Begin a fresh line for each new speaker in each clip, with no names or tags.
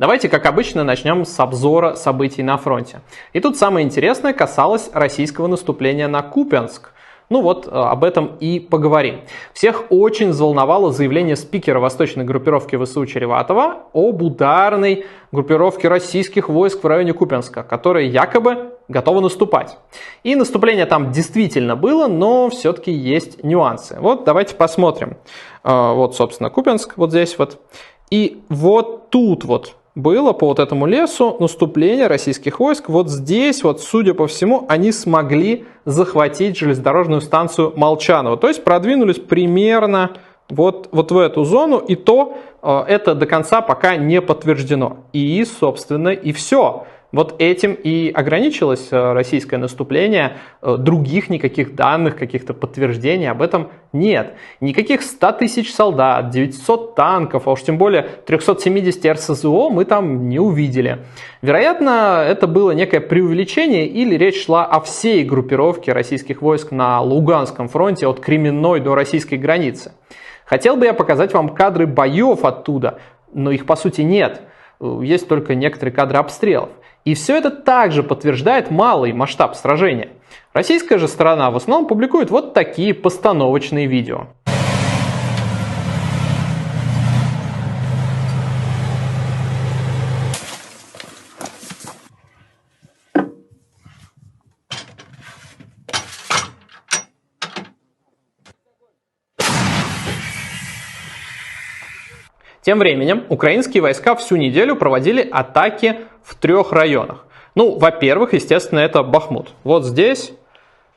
Давайте, как обычно, начнем с обзора событий на фронте. И тут самое интересное касалось российского наступления на Купянск. Ну вот э, об этом и поговорим. Всех очень взволновало заявление спикера восточной группировки ВСУ Череватова об ударной группировке российских войск в районе Купенска, которая якобы готова наступать. И наступление там действительно было, но все-таки есть нюансы. Вот давайте посмотрим. Э, вот, собственно, Купенск вот здесь вот. И вот тут вот было по вот этому лесу наступление российских войск. Вот здесь, вот, судя по всему, они смогли захватить железнодорожную станцию Молчанова. То есть продвинулись примерно вот, вот в эту зону, и то э, это до конца пока не подтверждено. И, собственно, и все. Вот этим и ограничилось э, российское наступление. Э, других никаких данных, каких-то подтверждений об этом нет. Никаких 100 тысяч солдат, 900 танков, а уж тем более 370 РСЗО мы там не увидели. Вероятно, это было некое преувеличение или речь шла о всей группировке российских войск на Луганском фронте от Кременной до российской границы. Хотел бы я показать вам кадры боев оттуда, но их по сути нет. Э, есть только некоторые кадры обстрелов. И все это также подтверждает малый масштаб сражения. Российская же сторона в основном публикует вот такие постановочные видео. Тем временем украинские войска всю неделю проводили атаки в трех районах. Ну, во-первых, естественно, это Бахмут. Вот здесь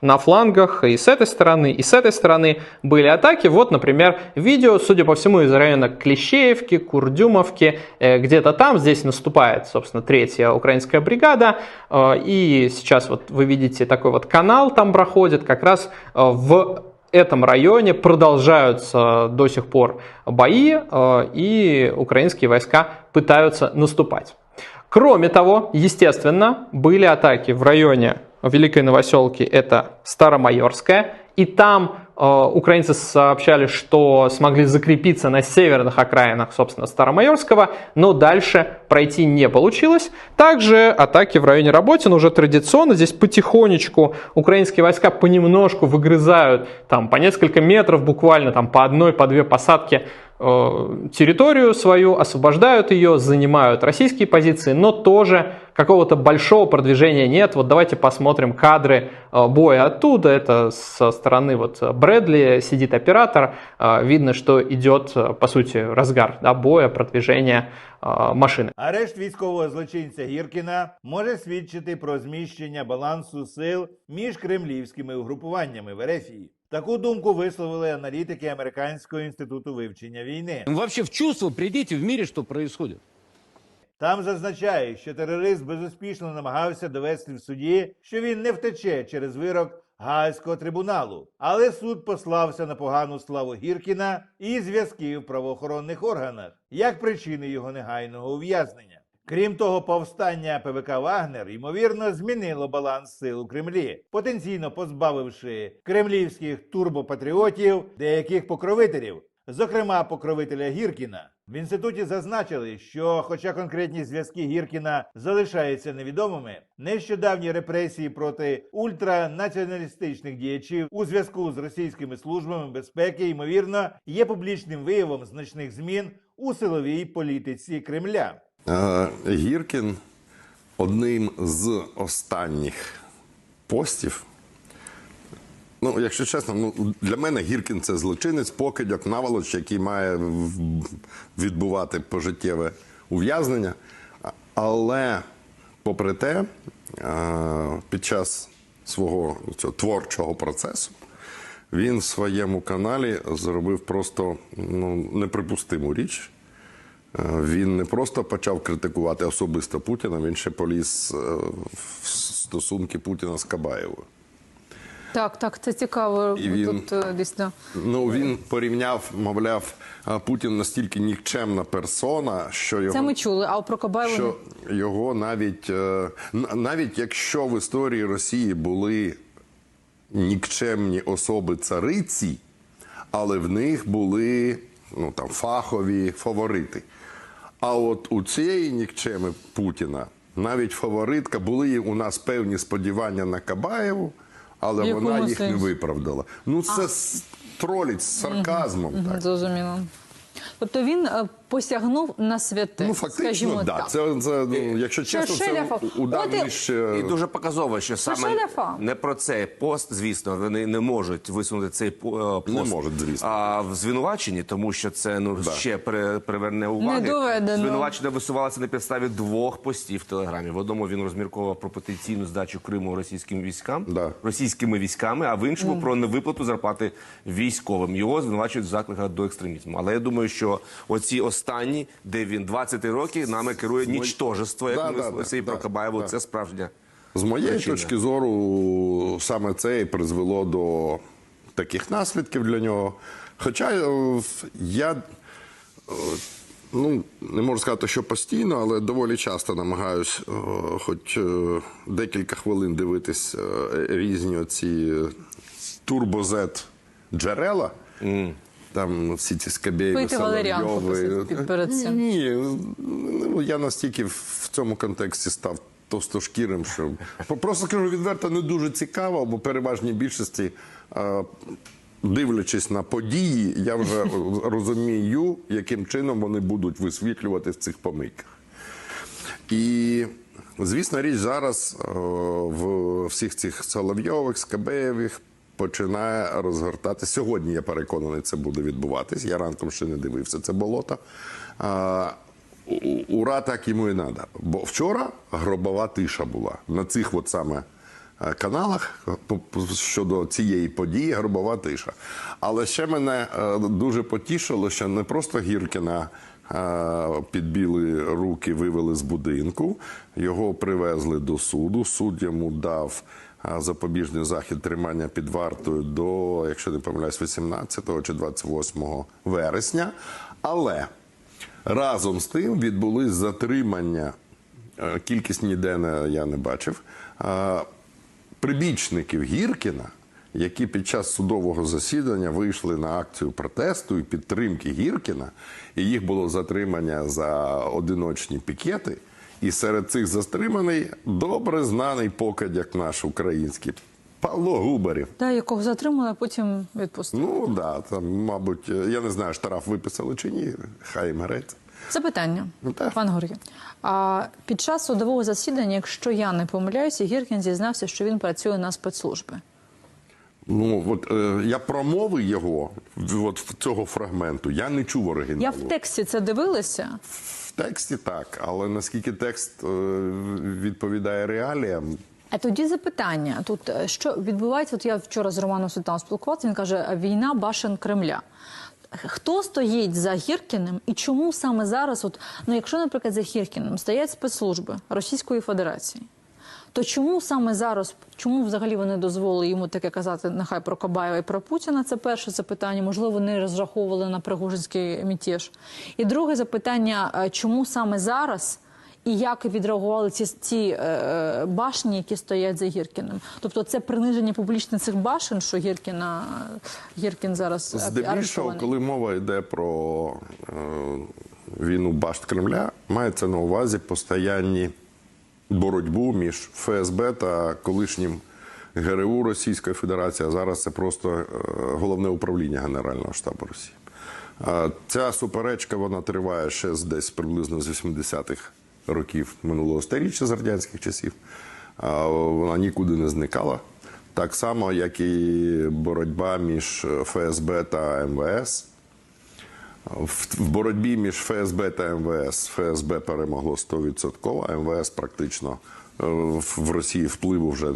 на флангах и с этой стороны, и с этой стороны были атаки. Вот, например, видео, судя по всему, из района Клещеевки, Курдюмовки, э, где-то там, здесь наступает, собственно, третья украинская бригада. Э, и сейчас вот вы видите такой вот канал там проходит, как раз э, в этом районе продолжаются до сих пор бои, э, и украинские войска пытаются наступать. Кроме того, естественно, были атаки в районе Великой Новоселки, это Старомайорская, и там украинцы сообщали, что смогли закрепиться на северных окраинах, собственно, Старомайорского, но дальше пройти не получилось. Также атаки в районе Работина уже традиционно. Здесь потихонечку украинские войска понемножку выгрызают там по несколько метров буквально, там по одной, по две посадки Э, территорию свою, освобождают ее, занимают российские позиции, но тоже какого-то большого продвижения нет. Вот давайте посмотрим кадры э, боя оттуда. Это со стороны вот Брэдли сидит оператор. Э, видно, что идет, по сути, разгар да, боя, продвижения машини.
Арешт військового злочинця Гіркіна може свідчити про зміщення балансу сил між кремлівськими угрупуваннями в Ерефії. Таку думку висловили аналітики Американського інституту вивчення війни.
Ну, Вообще в чувство придите в мире, что происходит.
Там зазначають, що терорист безуспішно намагався довести в суді, що він не втече через вирок Гаазького трибуналу, але суд послався на погану славу Гіркіна і зв'язки в правоохоронних органах як причини його негайного ув'язнення. Крім того, повстання ПВК Вагнер ймовірно змінило баланс сил у Кремлі, потенційно позбавивши кремлівських турбопатріотів деяких покровителів, зокрема покровителя Гіркіна. В інституті зазначили, що, хоча конкретні зв'язки Гіркіна залишаються невідомими, нещодавні репресії проти ультранаціоналістичних діячів у зв'язку з російськими службами безпеки ймовірно є публічним виявом значних змін у силовій політиці Кремля.
Е, Гіркін одним з останніх постів. Ну, якщо чесно, ну для мене Гіркін це злочинець, покидьок, наволоч, який має відбувати пожиттєве ув'язнення. Але, попри те, е, під час свого цього творчого процесу він в своєму каналі зробив просто ну, неприпустиму річ. Е, Він не просто почав критикувати особисто Путіна, він ще поліз е, в стосунки Путіна з Кабаєвою.
Так, так, це цікаво.
І він-
Тут е, дійсно.
Ну він порівняв, мовляв, Путін настільки нікчемна персона, що його
Це ми чули. А про Кабаєва
що його навіть е, навіть якщо в історії Росії були нікчемні особи цариці, але в них були ну там фахові фаворити. А от у цієї нікчеми Путіна навіть фаворитка були у нас певні сподівання на Кабаєву, але
В
вона їх не виправдала. Ну це тролить з сарказмом. Так.
Зрозуміло. Тобто він е, посягнув на святе,
Ну
скажімо
фактично, да.
так.
Це, це ну, якщо
Що
чесно, це удар
От і-
І дуже показово, що саме
шаляфа.
не про цей пост, звісно, вони не можуть висунути цей по- е, пост
Не можуть, звісно.
а в звинуваченні, тому що це ну ще при- приверне уваги.
Не доведено.
Звинувачення висувалося на підставі двох постів в телеграмі. В одному він розмірковував про потенційну здачу Криму російським військам,
Да.
російськими військами, а в іншому про невиплату зарплати військовим. Його звинувачують в закликах до екстремізму. Але я думаю, що оці останні, де він 20 років нами керує нічтожество, як
Да,
ми
да, да,
про
да,
Кабаєву,
да.
це справжня.
З моєї
Причина.
точки зору, саме це і призвело до таких наслідків для нього. Хоча е, я е, ну, не можу сказати, що постійно, але доволі часто намагаюсь е, хоч декілька хвилин дивитись різні оці турбозет джерела. Там всі ці скабєєві,
Пити валеріанку
Соловйови.
перед цим.
Ні, ну, я настільки в цьому контексті став товстошкірим, що просто скажу відверто, не дуже цікаво, бо переважній більшості, е, дивлячись на події, я вже розумію, яким чином вони будуть висвітлювати в цих помийках. І, звісно, річ зараз е, в всіх цих Соловйових, Скабеєвих починає розгортати. Сьогодні я переконаний, це буде відбуватись. Я ранком ще не дивився це болото. Ура, так йому і треба. Бо вчора гробова тиша була на цих от саме е, каналах щодо цієї події гробова тиша. Але ще мене е, дуже потішило, що не просто Гіркіна е, підбіли руки, вивели з будинку, його привезли до суду. Суд йому дав запобіжний захід тримання під вартою до, якщо не помиляюсь, 18 чи 28 вересня. Але разом з тим відбулись затримання. е, Кількість ніде я не бачив. е, Прибічників Гіркіна, які під час судового засідання вийшли на акцію протесту і підтримки Гіркіна, і їх було затримання за одиночні пікети. І серед цих затриманий добре знаний покидяк наш український Павло Губарів.
Та, якого затримали, а потім відпустили.
Ну да, там, мабуть, я не знаю, штраф виписали чи ні, хай їм греться.
Запитання,
Ну,
пан Георгій. А під час судового засідання, якщо я не помиляюся, Гіркін зізнався, що він працює на спецслужби.
Ну от е, я промови його в- от цього фрагменту. Я не чув оригіналу.
Я в тексті це дивилася.
Тексті так, але наскільки текст е, відповідає реаліям,
А тоді запитання: тут е, що відбувається? От я вчора з Романом Султаном спілкувався. Він каже: війна башен Кремля. Хто стоїть за Гіркіним і чому саме зараз? От ну, якщо, наприклад, за Гіркіним стоять спецслужби Російської Федерації, то чому саме зараз, чому взагалі вони дозволили йому таке казати, нехай про Кабаєва і про Путіна? Це перше запитання. Можливо, вони розраховували на Пригожинський мятеж. І друге запитання: е, чому саме зараз? І як відреагували ці, ці е, башні, які стоять за Гіркіним? Тобто це приниження публічно цих башен, що Гіркіна Гіркін зараз е,
здебільшого, коли мова йде про е, війну башт Кремля, мається на увазі постоянні боротьбу між ФСБ та колишнім ГРУ Російської Федерації. А зараз це просто е, головне управління Генерального штабу Росії. Ця суперечка вона триває ще десь приблизно з 80-х років минулого сторіччя з радянських часів. Вона нікуди не зникала. Так само, як і боротьба між ФСБ та МВС. В, боротьбі між ФСБ та МВС ФСБ перемогло 100%, а МВС практично е, в Росії впливу вже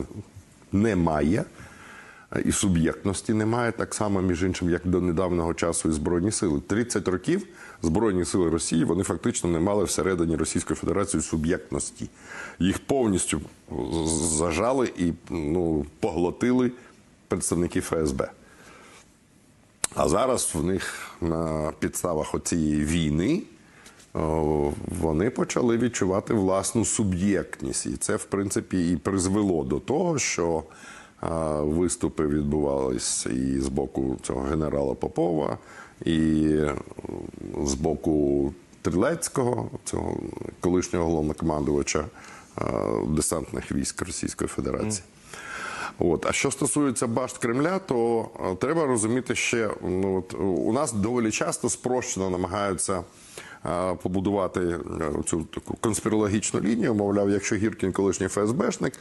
немає. І суб'єктності немає, так само, між іншим, як до недавнього часу і Збройні сили. 30 років Збройні сили Росії вони фактично не мали всередині Російської Федерації суб'єктності. Їх повністю зажали і ну, поглотили представники ФСБ. А зараз в них на підставах оцієї війни вони почали відчувати власну суб'єктність. І це, в принципі, і призвело до того, що виступи відбувалися і з боку цього генерала Попова, і з боку Стрілецького, цього колишнього головнокомандувача десантних військ Російської Федерації. От. А що стосується башт Кремля, то е, треба розуміти ще, ну, от, у нас доволі часто спрощено намагаються е, побудувати е, цю таку конспірологічну лінію. Мовляв, якщо Гіркін колишній ФСБшник,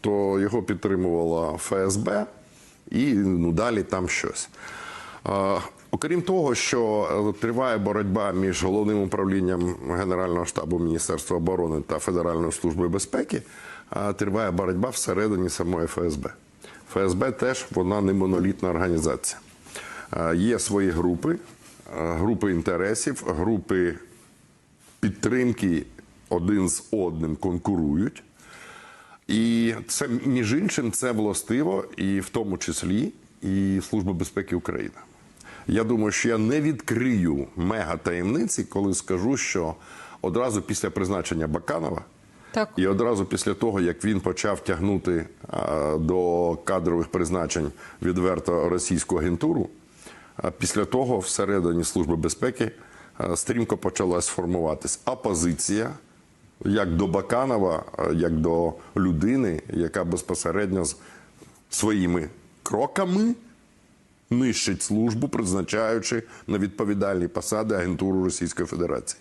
то його підтримувала ФСБ і ну, далі там щось. Окрім того, що триває боротьба між головним управлінням Генерального штабу Міністерства оборони та Федеральною службою безпеки, триває боротьба всередині самої ФСБ. ФСБ теж вона не монолітна організація. Є свої групи, групи інтересів, групи підтримки один з одним конкурують. І це між іншим це властиво, і в тому числі і Служба безпеки України. Я думаю, що я не відкрию мега таємниці, коли скажу, що одразу після призначення Баканова
Так.
і одразу після того, як він почав тягнути до кадрових призначень відверто російську агентуру, а після того всередині Служби безпеки стрімко почала сформуватись опозиція як до Баканова, як до людини, яка безпосередньо з своїми кроками нищить службу, призначаючи на відповідальні посади агентуру Російської Федерації.